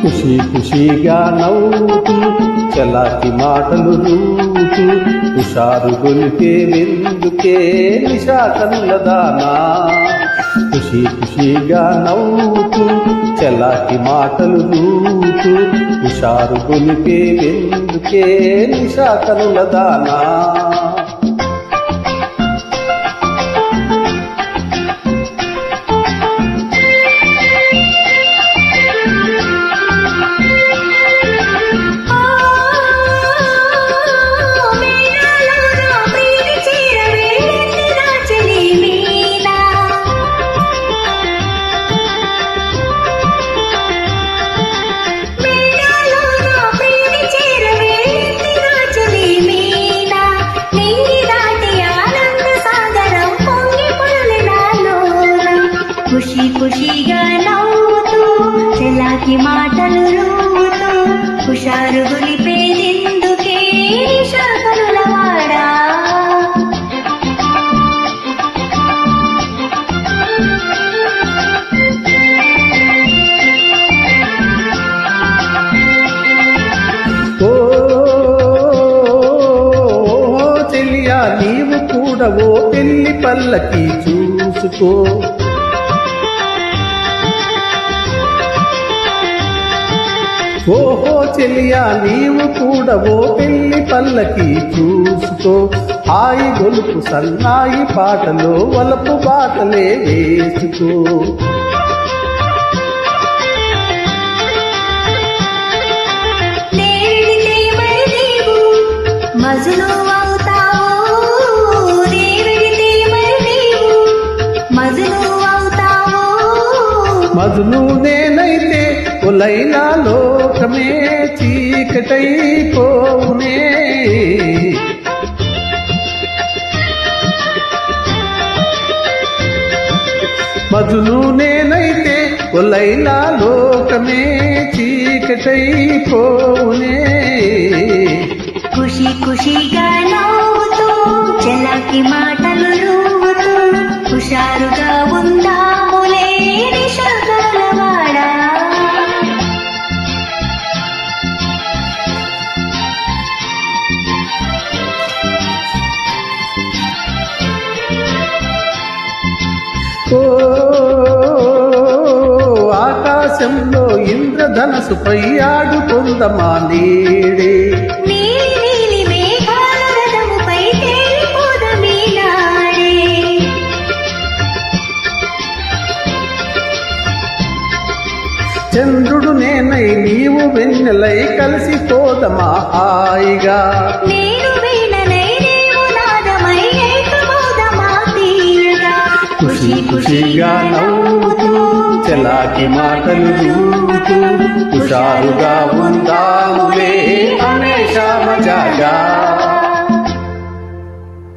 ఖుషి ఖుషిగా నవ్వుతూ చలాకి మాటలు రూతూ హుషారు గొలికే విందుకే నిషాకల్లదానా ఖుషి ఖుషిగా నవ్వుతూ చలాకి మాటలు రూతూ హుషారు గొలికే విందుకే నిషాకల్లదానా ఖుషి ఖుషిగా నవ్వుతూ చెలాకి మాటలు రూతూ హుషారు గులిపేదెందుకే నిషాకరుల వాడా. నీవు కూడా ఓ పెళ్ళి పల్లకి చూసుకో. ఓహో చెలియా నీవు కూడా ఓ పెళ్ళి పల్లకి చూసుకో. హాయి గొలుపు సన్నాయి పాటలో వలపు బాటలే వేసుకో. మధును నేనైతే ఒలైనా లోకమే చీకటైపోనే మధును నేనైతే ఒలైనా లోకమే చీకటైపోనే ఖుషి ఖుషిగా ఓ ఆకాశంలో ఇంద్రధనసుపై ఆడుకుందమా నీడే. చంద్రుడు నేనై నీవు వెన్నెలై కలిసిపోదమా హాయిగా. నేను ఖుషి ఖుషిగా నవ్వుతూ చెలాకి మాటలు దూతూ హుషారుగా ఉంటావులే అనే శ్యామ జాగా